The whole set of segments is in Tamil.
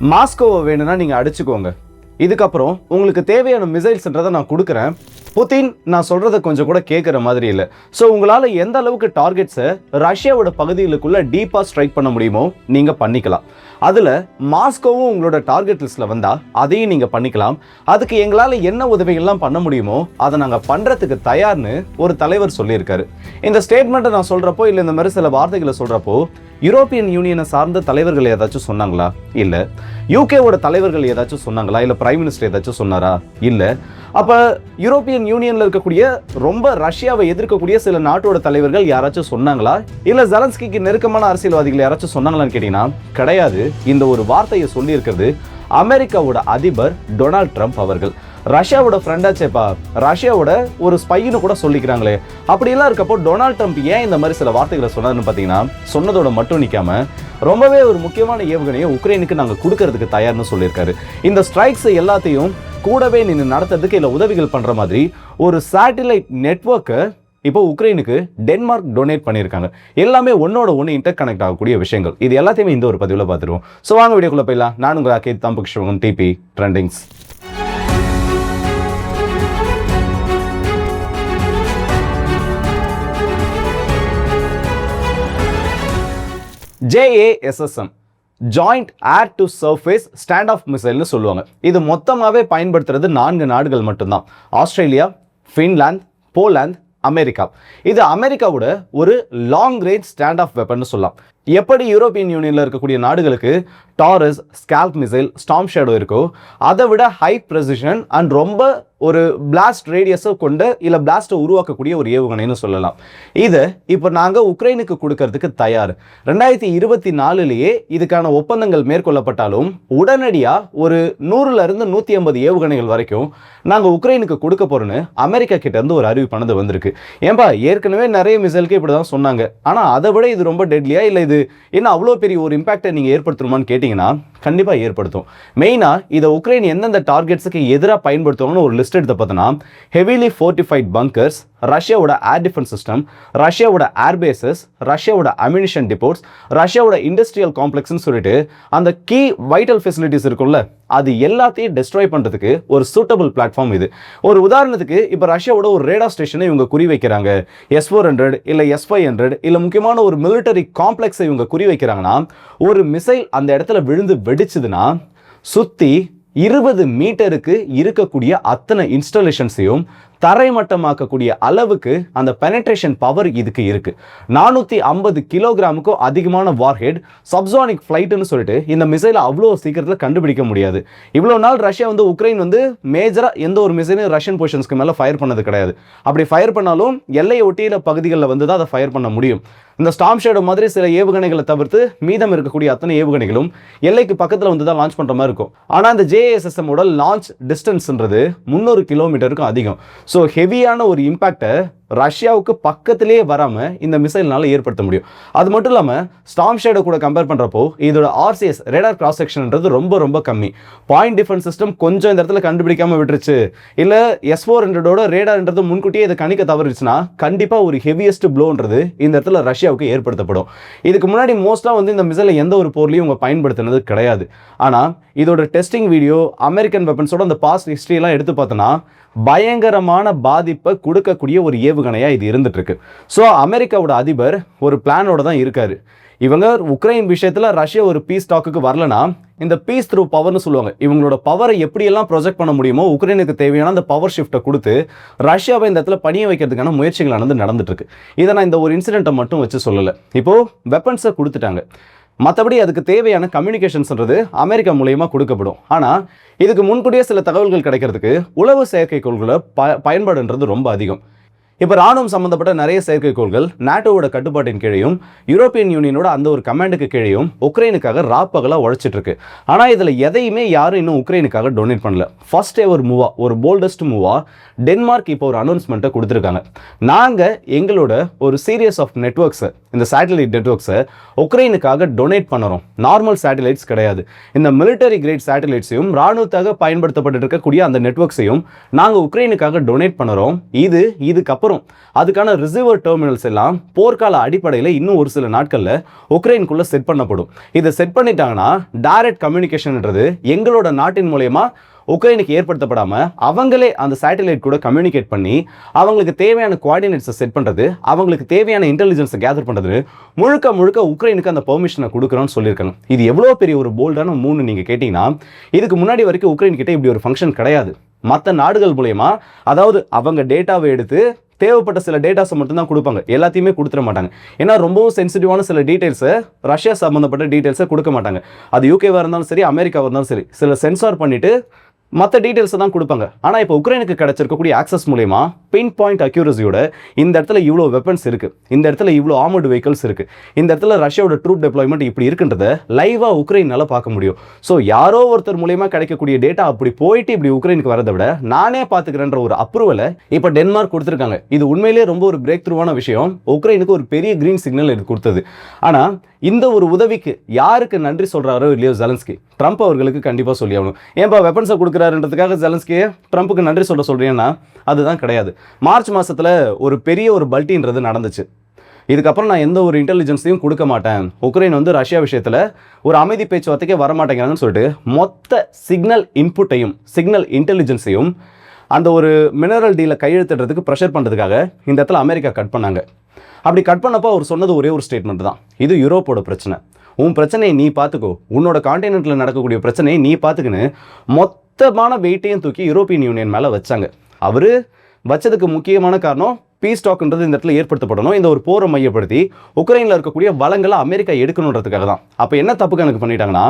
மாஸ்கோவை வேணும்னா நீங்கள் அடிச்சுக்கோங்க. இதுக்கப்புறம் உங்களுக்கு தேவையான மிசைல்ஸ்ன்றதை நான் கொடுக்குறேன். புதின் நான் சொல்கிறத கொஞ்சம் கூட கேட்குற மாதிரி இல்லை. ஸோ உங்களால் எந்த அளவுக்கு டார்கெட்ஸை ரஷ்யாவோட பகுதிகளுக்குள்ள டீப்பாக ஸ்ட்ரைக் பண்ண முடியுமோ நீங்கள் பண்ணிக்கலாம். அதில் மாஸ்கோவும் உங்களோட டார்கெட் லிஸ்ட்டில் வந்தால் அதையும் நீங்கள் பண்ணிக்கலாம். அதுக்கு எங்களால் என்ன உதவிகள்லாம் பண்ண முடியுமோ அதை நாங்கள் பண்ணுறதுக்கு தயார்னு ஒரு தலைவர் சொல்லியிருக்காரு. இந்த ஸ்டேட்மெண்ட்டை நான் சொல்கிறப்போ இல்லை இந்த மாதிரி சில வார்த்தைகளை சொல்கிறப்போ யூரோப்பியன் யூனியனை சார்ந்த தலைவர்கள் ஏதாச்சும் சொன்னாங்களா? இல்லை. யூகேவோட தலைவர்கள் ஏதாச்சும் சொன்னாங்களா? இல்லை பிரைம் மினிஸ்டர் ஏதாச்சும் சொன்னாரா? இல்லை. அப்போ யூரோப்பியன் யூனியனில் இருக்கக்கூடிய ரொம்ப ரஷ்யாவை எதிர்க்கக்கூடிய சில நாட்டோட தலைவர்கள் யாராச்சும் சொன்னாங்களா? இல்லை ஜலன்ஸ்கிக்கு நெருக்கமான அரசியல்வாதிகள் யாராச்சும் சொன்னாங்களான்னு கேட்டிங்கன்னா கிடையாது. இந்த ஒரு வார்த்தையை சொல்லியிருக்கிறது அமெரிக்காவோட அதிபர் டொனால்ட் ட்ரம்ப் அவர்கள். ரஷ்யாவோட ஃப்ரெண்டாச்சேப்பா ரஷ்யாவோட ஒரு ஸ்பைன்னு கூட சொல்லிக்கிறாங்களே. அப்படியெல்லாம் இருக்கப்போ டொனால்ட் ட்ரம்ப் ஏன் இந்த மாதிரி சில வார்த்தைகளை சொன்னார்னு பார்த்தீங்கன்னா சொன்னதோட மட்டும் நிற்காம ரொம்பவே ஒரு முக்கியமான ஏவுகணையை உக்ரைனுக்கு நாங்கள் கொடுக்கறதுக்கு தயார்னு சொல்லியிருக்காரு. இந்த ஸ்ட்ரைக்ஸ் எல்லாத்தையும் கூடவே நின்று நடத்துறதுக்கு இல்லை உதவிகள் பண்ணுற மாதிரி ஒரு சேட்டிலைட் நெட்வொர்க்கை இப்போ உக்ரைனுக்கு டென்மார்க் டொனேட் பண்ணியிருக்காங்க. எல்லாமே ஒன்னோட ஒன்று இன்டர் கனெக்ட் ஆகக்கூடிய விஷயங்கள். இது எல்லாத்தையுமே இந்த ஒரு பதிவில் பார்த்துருவோம். ஸோ வாங்க வீடியோக்குள்ள போயிடலாம். நான் உங்கள் அக்கே தம்பு Krishnan DP trendings JASSM joint air to surface stand off மிசைல்னு சொல்லுவாங்க. இது மொத்தமாகவே பயன்படுத்துறது நான்கு நாடுகள் மட்டும்தான். Australia Finland Poland America. இது அமெரிக்காவோட ஒரு long range stand off weapon சொல்லலாம். எப்படி யூரோப்பியன் யூனியனில் இருக்கக்கூடிய நாடுகளுக்கு Taurus SCALP missile Storm Shadow இருக்கோ அதை விட ஹை ப்ரெசிஷன் அண்ட் ரொம்ப ஒரு பிளாஸ்ட் ரேடியஸை கொண்ட இல்லை பிளாஸ்ட்டை உருவாக்கக்கூடிய ஒரு ஏவுகணைன்னு சொல்லலாம். இதை இப்போ நாங்கள் உக்ரைனுக்கு கொடுக்கறதுக்கு தயார். ரெண்டாயிரத்தி இருபத்தி நாலுலேயே இதுக்கான ஒப்பந்தங்கள் மேற்கொள்ளப்பட்டாலும் உடனடியாக ஒரு நூறுலேருந்து நூற்றி ஐம்பது ஏவுகணைகள் வரைக்கும் நாங்கள் உக்ரைனுக்கு கொடுக்க போகிறோன்னு அமெரிக்கா கிட்டேருந்து ஒரு அறிவிப்பானது வந்திருக்கு. ஏன்பா ஏற்கனவே நிறைய மிசைலுக்கு இப்படி தான் சொன்னாங்க. ஆனால் அதை விட இது ரொம்ப டெட்லியாக இல்லை இது ஏன்னா அவ்வளோ பெரிய ஒரு இம்பாக்டை நீங்கள் ஏற்படுத்தணுமான்னு கேட்டிங்கன்னா கண்டிப்பாக ஏற்படுத்தும். மெயினாக இதை உக்ரைன் எந்தெந்த டார்கெட்ஸுக்கு எதிராக பயன்படுத்துவாங்கன்னு ஒரு லிஸ்ட் எடுத்து பார்த்தோன்னா ஹெவிலி ஃபோர்ட்டிஃபைட் பங்கர்ஸ் ரஷ்யாவோட ஏர் டிஃபென்ஸ் சிஸ்டம் ரஷ்யாவோட ஏர்பேசஸ் ரஷ்யாவோட அம்யூனிஷன் டிப்போட்ஸ் ரஷ்யாவோட இண்டஸ்ட்ரியல் காம்ப்ளெக்ஸ்னு சொல்லிட்டு அந்த கீ வைட்டல் ஃபெசிலிட்டிஸ் இருக்கும்ல அது எல்லாத்தையும் டெஸ்ட்ராய் பண்ணுறதுக்கு ஒரு சூட்டபிள் பிளாட்ஃபார்ம் இது. ஒரு உதாரணத்துக்கு இப்போ ரஷ்யாவோட ஒரு ரேடா ஸ்டேஷனை இவங்க குறி வைக்கிறாங்க. எஸ் ஃபோர் ஹண்ட்ரட் இல்லை எஸ் ஃபைவ் ஹண்ட்ரட் இல்லை முக்கியமான ஒரு மிலிட்டரி காம்ப்ளெக்ஸை இவங்க குறி வைக்கிறாங்கன்னா ஒரு மிசைல் அந்த இடத்துல விழுந்து வெடிச்சதுன்னா சுற்றி இருபது மீட்டருக்கு இருக்கக்கூடிய அத்தனை இன்ஸ்டாலேஷன்ஸையும் தரைமட்டமாக்கக்கூடிய அளவுக்கு அந்த பெனட்ரேஷன் பவர் இதுக்கு இருக்குது நானூற்றி ஐம்பது கிலோகிராமுக்கும் அதிகமான வார்ஹெட் சப்சானிக் ஃப்ளைட்டுன்னு சொல்லிட்டு இந்த மிசைலை அவ்வளோ சீக்கிரத்தில் கண்டுபிடிக்க முடியாது. இவ்வளோ நாள் ரஷ்யா வந்து உக்ரைன் வந்து மேஜராக எந்த ஒரு மிசைலும் ரஷ்யன் பொசிஷன்ஸ்க்கு மேலே ஃபயர் பண்ணது கிடையாது. அப்படி ஃபயர் பண்ணாலும் எல்லையை ஒட்டியில பகுதிகளில் வந்து தான் அதை ஃபயர் பண்ண முடியும். இந்த ஸ்டாம் ஷேடோ மாதிரி சில ஏவுகணைகளை தவிர்த்து மீதம் இருக்கக்கூடிய அத்தனை ஏவுகணைகளும் எல்லைக்கு பக்கத்தில் வந்து தான் லான்ச் பண்ணுற மாதிரி இருக்கும். ஆனால் இந்த ஜேஎஸ்எஸ்எம்மோட லான்ச் டிஸ்டன்ஸ்ன்றது முந்நூறு கிலோமீட்டருக்கும் அதிகம். ஸோ ஹெவியான ஒரு இம்பேக்டை ரஷ்யாவுக்கு பக்கத்திலே வராமல் இந்த மிசைல்னால ஏற்படுத்த முடியும். அது மட்டும் இல்லாமல் ஸ்டாம் ஷேடை கூட கம்பேர் பண்ணுறப்போ இதோட ஆர்சிஎஸ் ரேடார் கிராஸ் செக்ஷன்ன்றது ரொம்ப ரொம்ப கம்மி. பாயிண்ட் டிஃபென்ஸ் சிஸ்டம் கொஞ்சம் இந்த இடத்துல கண்டுபிடிக்காமல் விட்டுருச்சு. இல்லை எஸ் ஃபோர் ஹண்ட்ரடோட ரேடார்ன்றது முன்கூட்டியே இதை கணிக்க தவறிச்சுன்னா கண்டிப்பாக ஒரு ஹெவியஸ்ட் ப்ளோன்றது இந்த இடத்துல ரஷ்யாவுக்கு ஏற்படுத்தப்படும். இதுக்கு முன்னாடி மோஸ்ட்டாக வந்து இந்த மிசைலை எந்த ஒரு போர்லையும் உங்கள் பயன்படுத்தினது கிடையாது. ஆனால் இதோட டெஸ்டிங் வீடியோ அமெரிக்கன் வெப்பன்ஸோட அந்த பாஸ்ட் ஹிஸ்ட்ரியெல்லாம் எடுத்து பார்த்தோன்னா பயங்கரமான பாதிப்பை கொடுக்கக்கூடிய ஒரு ஏவுகணையாக இது இருந்துட்டுருக்கு. ஸோ அமெரிக்காவோட அதிபர் ஒரு பிளானோட தான் இருக்கார். இவங்க உக்ரைன் விஷயத்தில் ரஷ்யா ஒரு பீஸ் டாக்குக்கு வரலனா இந்த பீஸ் த்ரூ பவர்னு சொல்லுவாங்க. இவங்களோட பவரை எப்படியெல்லாம் ப்ரொஜெக்ட் பண்ண முடியுமோ உக்ரைனுக்கு தேவையான அந்த பவர் ஷிஃப்ட்டை கொடுத்து ரஷ்யாவை இந்த இடத்துல பணிய வைக்கிறதுக்கான முயற்சிகளானது நடந்துட்டுருக்கு. இதை நான் இந்த ஒரு இன்சிடென்ட்டை மட்டும் வச்சு சொல்லலை. இப்போது வெப்பன்ஸை கொடுத்துட்டாங்க. மற்றபடி அதுக்கு தேவையான கம்யூனிகேஷன்ஸ்ன்றது அமெரிக்கா மூலயமா கொடுக்கப்படும். ஆனால் இதுக்கு முன்கூட்டியே சில தகவல்கள் கிடைக்கிறதுக்கு உளவு செயற்கைக்கோள்களை ப பயன்பாடுன்றது ரொம்ப அதிகம். இப்போ ராணுவம் சம்மந்தப்பட்ட நிறைய செயற்கைக்கோள்கள் நாட்டோவோட கட்டுப்பாட்டின் கீழையும் யூரோப்பியன் யூனியனோட அந்த ஒரு கமாண்டுக்கு கீழையும் உக்ரைனுக்காக ராப்பகலாக உழைச்சிட்டு இருக்கு ஆனால் இதில் எதையுமே யாரும் இன்னும் உக்ரைனுக்காக டொனேட் பண்ணல. ஃபர்ஸ்ட் எவர் மூவா ஒரு போல்டஸ்ட் மூவா டென்மார்க் இப்போ ஒரு அனௌன்ஸ்மெண்ட்டை கொடுத்துருக்காங்க. நாங்கள் எங்களோட ஒரு சீரியஸ் ஆஃப் நெட்ஒர்க்ஸை இந்த சேட்டலைட் நெட்ஒர்க்ஸை உக்ரைனுக்காக டொனேட் பண்ணுறோம் நார்மல் சேட்டலைட்ஸ் கிடையாது. இந்த மிலிட்டரி கிரேட் சேட்டலைட்ஸையும் ராணுவத்தாக பயன்படுத்தப்பட்டு இருக்கக்கூடிய அந்த நெட்ஒர்க்ஸையும் நாங்கள் உக்ரைனுக்காக டொனேட் பண்ணுறோம் இது இதுக்கப்புறம் அப்புறம் அதுக்கான ரிசீவர் டெர்மினல்ஸ் எல்லாம் போர்க்கால அடிப்படையில் இன்னும் ஒரு சில நாட்களில் உக்ரைனுக்குள்ளே செட் பண்ணப்படும். இதை செட் பண்ணிட்டாங்கன்னா டைரக்ட் கம்யூனிகேஷன்ன்றது எங்களோட நாட்டின் மூலயமா உக்ரைனுக்கு ஏற்படுத்தப்படாமல் அவங்களே அந்த சேட்டலைட் கூட கம்யூனிகேட் பண்ணி அவங்களுக்கு தேவையான குவார்டினேட்ஸை செட் பண்ணுறது அவங்களுக்கு தேவையான இன்டெலிஜென்ஸை கேதர் பண்ணுறது முழுக்க முழுக்க உக்ரைனுக்கு அந்த பெர்மிஷனை கொடுக்குறோன்னு சொல்லியிருக்காங்க இது எவ்வளோ பெரிய ஒரு போல்டான மூணு நீங்கள் கேட்டிங்கன்னா இதுக்கு முன்னாடி வரைக்கும் உக்ரைன் கிட்டே இப்படி ஒரு ஃபங்க்ஷன் கிடையாது. மற்ற நாடுகள் மூலயமா அதாவது அவங்க டேட்டாவை எடுத்து தேவைப்பட்ட சில டேட்டாஸை மட்டும்தான் கொடுப்பாங்க. எல்லாத்தையுமே கொடுத்துட மாட்டாங்க. ஏன்னா ரொம்பவும் சென்சிட்டிவான சில டீட்டெயில்ஸை ரஷ்யா சம்மந்தப்பட்ட டீட்டெயில்ஸை கொடுக்க மாட்டாங்க. அது யூகேவாக இருந்தாலும் சரி அமெரிக்காவாக இருந்தாலும் சரி சில சென்சார் பண்ணிட்டு மற்ற டீட்டெயில்ஸை தான் கொடுப்பாங்க. ஆனால் இப்போ உக்ரைனுக்கு கிடச்சிருக்கக்கூடிய ஆக்சஸ் மூலயமா பின் பாயிண்ட் அக்யூரஸியோட இந்த இடத்துல இவ்வளோ வெப்பன்ஸ் இருக்குது இந்த இடத்துல இவ்வளோ ஆர்மர்டு வெஹிக்கல்ஸ் இருக்குது இந்த இடத்துல ரஷ்யாவோட ட்ரூப் டெப்ளாய்மெண்ட் இப்படி இருக்குன்றத லைவாக உக்ரைனால் பார்க்க முடியும். ஸோ யாரோ ஒருத்தர் மூலயமா கிடைக்கக்கூடிய டேட்டா அப்படி போயிட்டு இப்படி உக்ரைனுக்கு வரதை விட நானே பார்த்துக்கிறேன்ற ஒரு அப்ரூவலை இப்போ டென்மார்க் கொடுத்துருக்காங்க. இது உண்மையிலேயே ரொம்ப ஒரு பிரேக் த்ரூவான விஷயம். உக்ரைனுக்கு ஒரு பெரிய கிரீன் சிக்னல் இது கொடுத்தது. ஆனால் இந்த ஒரு உதவிக்கு யாருக்கு நன்றி சொல்கிறாரோ இல்லையோ ஜெலன்ஸ்கி? ட்ரம்ப் அவர்களுக்கு கண்டிப்பாக சொல்லி ஆகணும் ஏன்பா வெப்பன்ஸை கொடுக்குறாருன்றதுக்காக ஜெலன்ஸ்கி ட்ரம்ப்புக்கு நன்றி சொல்ல சொல்கிறேன்னா அதுதான் கிடையாது. மார்ச் மாதத்தில் ஒரு பெரிய ஒரு பல்ட்டின்றது நடந்துச்சு. இதுக்கப்புறம் நான் எந்த ஒரு இன்டெலிஜென்ஸையும் கொடுக்க மாட்டேன். உக்ரைன் வந்து ரஷ்யா விஷயத்தில் ஒரு அமைதி பேச்சுவார்த்தைக்கே வர மாட்டேங்கிறாங்கன்னு சொல்லிட்டு மொத்த சிக்னல் இன்புட்டையும் சிக்னல் இன்டெலிஜென்ஸையும் அந்த ஒரு மினரல் டீலை கையெழுத்துடுறதுக்கு ப்ரெஷர் பண்ணுறதுக்காக இந்த இடத்துல அமெரிக்கா கட் பண்ணாங்க. அப்படி கட் பண்ணப்போ அவர் சொன்னது ஒரே ஒரு ஸ்டேட்மெண்ட் தான். இது யூரோப்போட பிரச்சனை. உன் பிரச்சனையை நீ பார்த்துக்கோ உன்னோட காண்டினென்ட்டில் நடக்கக்கூடிய பிரச்சனையை நீ பார்த்துக்கின்னு மொத்தமான வெயிட்டையும் தூக்கி யூரோப்பியன் யூனியன் மேலே வச்சாங்க. அவர் வச்சதுக்கு முக்கியமான காரணம் பீஸ் ஸ்டாக்ன்றது இந்த இடத்துல ஏற்படுத்தப்படணும். இந்த ஒரு போரை மையப்படுத்தி உக்ரைனில் இருக்கக்கூடிய வளங்களை அமெரிக்கா எடுக்கணுன்றதுக்காக தான். அப்போ என்ன தப்பு கணக்கு பண்ணிட்டாங்கன்னா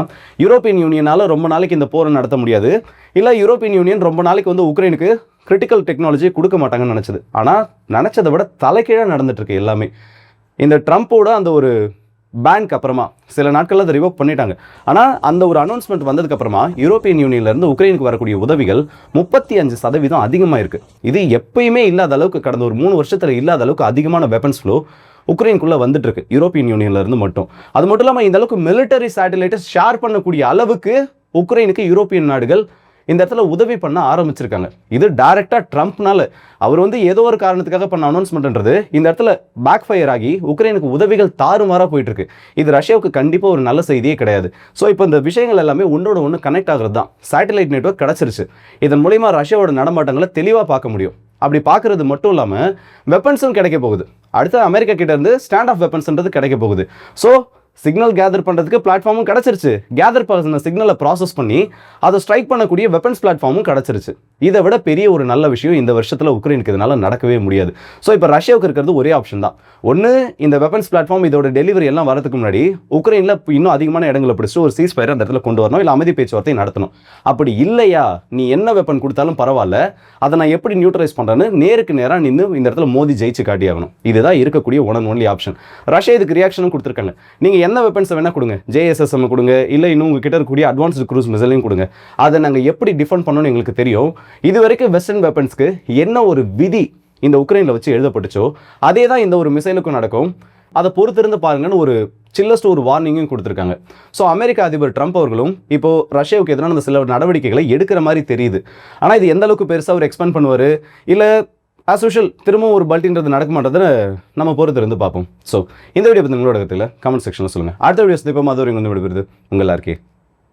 யூரோப்பியன் யூனியனால் ரொம்ப நாளைக்கு இந்த போரை நடத்த முடியாது. இல்லை யூரோப்பியன் யூனியன் ரொம்ப நாளைக்கு வந்து உக்ரைனுக்கு கிரிட்டிக்கல் டெக்னாலஜி கொடுக்க மாட்டாங்கன்னு நினச்சது. ஆனால் நினச்சதை விட தலைக்கீழாக நடந்துட்டுருக்கு எல்லாமே. இந்த ட்ரம்ப்போட அந்த ஒரு பேங்க் அப்புறமா சில நாட்களில் அதை ரிவோக் பண்ணிட்டாங்க. ஆனால் அந்த ஒரு அனௌன்ஸ்மெண்ட் வந்ததுக்கப்புறமா யூரோப்பியன் யூனியன்லேருந்து உக்ரைனுக்கு வரக்கூடிய உதவிகள் முப்பத்தி அஞ்சு சதவீதம் அதிகமாக இருக்குது இது எப்பயுமே இல்லாத அளவுக்கு கடந்த ஒரு மூணு வருஷத்தில் இல்லாத அளவுக்கு அதிகமான வெப்பன்ஸ் ஃப்ளோ உக்ரைனுக்குள்ளே வந்துட்டு இருக்கு யூரோப்பியன் யூனியன்லேருந்து மட்டும். அது மட்டும் இல்லாமல் இந்த அளவுக்கு மிலிட்டரி சேட்டலைட்டை ஷேர் பண்ணக்கூடிய அளவுக்கு உக்ரைனுக்கு யூரோப்பியன் நாடுகள் இந்த இடத்துல உதவி பண்ண ஆரம்பிச்சிருக்காங்க. இது டைரக்டாக ட்ரம்ப்னால. அவர் வந்து ஏதோ ஒரு காரணத்துக்காக பண்ண அனௌன்ஸ்மெண்ட்ன்றது இந்த இடத்துல பேக் ஃபயர் ஆகி உக்ரைனுக்கு உதவிகள் தாறுமாறாக போயிட்டு இருக்கு இது ரஷ்யாவுக்கு கண்டிப்பாக ஒரு நல்ல செய்தியே கிடையாது. ஸோ இப்போ இந்த விஷயங்கள் எல்லாமே ஒன்றோட ஒன்று கனெக்ட் ஆகிறது தான். சேட்டலைட் நெட்வொர்க் கிடச்சிருச்சு. இதன் மூலிமா ரஷ்யாவோட நடமாட்டங்களை தெளிவாக பார்க்க முடியும். அப்படி பார்க்கறது மட்டும் இல்லாமல் வெப்பன்ஸும் கிடைக்க போகுது. அடுத்து அமெரிக்கா கிட்ட இருந்து ஸ்டாண்ட் ஆஃப் வெப்பன்ஸ்ன்றது கிடைக்க போகுது. ஸோ சிக்னல் கேதர் பண்ணுறதுக்கு பிளாட்ஃபார்மும் கிடச்சிருச்சு. கேதர் பண்ண சிக்னலை ப்ராசஸ் பண்ணி அதை ஸ்ட்ரைக் பண்ணக்கூடிய வெப்பன்ஸ் பிளாட்ஃபார்மும் கிடச்சிருச்சு. இதை விட பெரிய ஒரு நல்ல விஷயம் இந்த வருஷத்தில் உக்ரைனுக்கு இதனால் நடக்கவே முடியாது. ஸோ இப்போ ரஷ்யாவுக்கு இருக்கிறது ஒரே ஆப்ஷன் தான். ஒன்று இந்த வெப்பன்ஸ் பிளாட்ஃபார்ம் இதோட டெலிவரி எல்லாம் வரதுக்கு முன்னாடி உக்ரைனில் இன்னும் அதிகமான இடங்களை பிடிச்சிட்டு ஒரு சீஸ் ஃபயர் அந்த இடத்துல கொண்டு வரணும் இல்லை அமைதி பேச்சுவார்த்தை நடத்தணும். அப்படி இல்லையா? நீ என்ன வெப்பன் கொடுத்தாலும் பரவாயில்ல. அதை நான் எப்படி நியூட்ரலைஸ் பண்ணுறேன்னு நேருக்கு நேராக நின்று இந்த இடத்துல மோதி ஜெயிச்சு காட்டியாகணும். இதுதான் இருக்கக்கூடிய one and only option Russia இதுக்கு ரியாக்ஷனும் கொடுத்துருக்காங்க. நீங்கள் என்ன வெப்பன்ஸை வேணால் கொடுங்க. ஜேஎஸ்எஸ்எம் கொடுங்க. இல்லை இன்னும் உங்ககிட்ட இருக்கக்கூடிய அட்வான்ஸ்டு க்ரூஸ் மிசைலையும் கொடுங்க. அதை நாங்கள் எப்படி டிஃபெண்ட் பண்ணணும்னு எங்களுக்கு தெரியும். இது வரைக்கும் வெஸ்டர்ன் வெப்பன்ஸ்க்கு என்ன ஒரு விதி இந்த உக்ரைனில் வச்சு எழுதப்பட்டுச்சோ அதே தான் இந்த ஒரு மிசைலுக்கும் நடக்கும். அதை பொறுத்திருந்து பாருங்கன்னு ஒரு சில்லஸ்ட் ஒரு வார்னிங்கும் கொடுத்துருக்காங்க. ஸோ அமெரிக்க அதிபர் ட்ரம்ப் அவர்களும் இப்போ ரஷ்யாவுக்கு எதிரான அந்த சில நடவடிக்கைகளை எடுக்கிற மாதிரி தெரியுது. ஆனால் இது எந்த அளவுக்கு பெருசாக அவர் எக்ஸ்பெண்ட் பண்ணுவார்? இல்லை ஆஸ் யூஷுவல் திரும்பவும் ஒரு பல்ட்டின்றது நடக்க மாட்டேதுன்னு நம்ம பொறுத்து இருந்து பார்ப்போம். ஸோ இந்த வீடியோ பற்றி உங்களோட கருத்தில் கமெண்ட் செக்ஷனில் சொல்லுங்கள் அடுத்த வீடியோ சந்திப்போம். அது வரைக்கும் வந்து விடுபடுது உங்கள் எல்லாருக்கே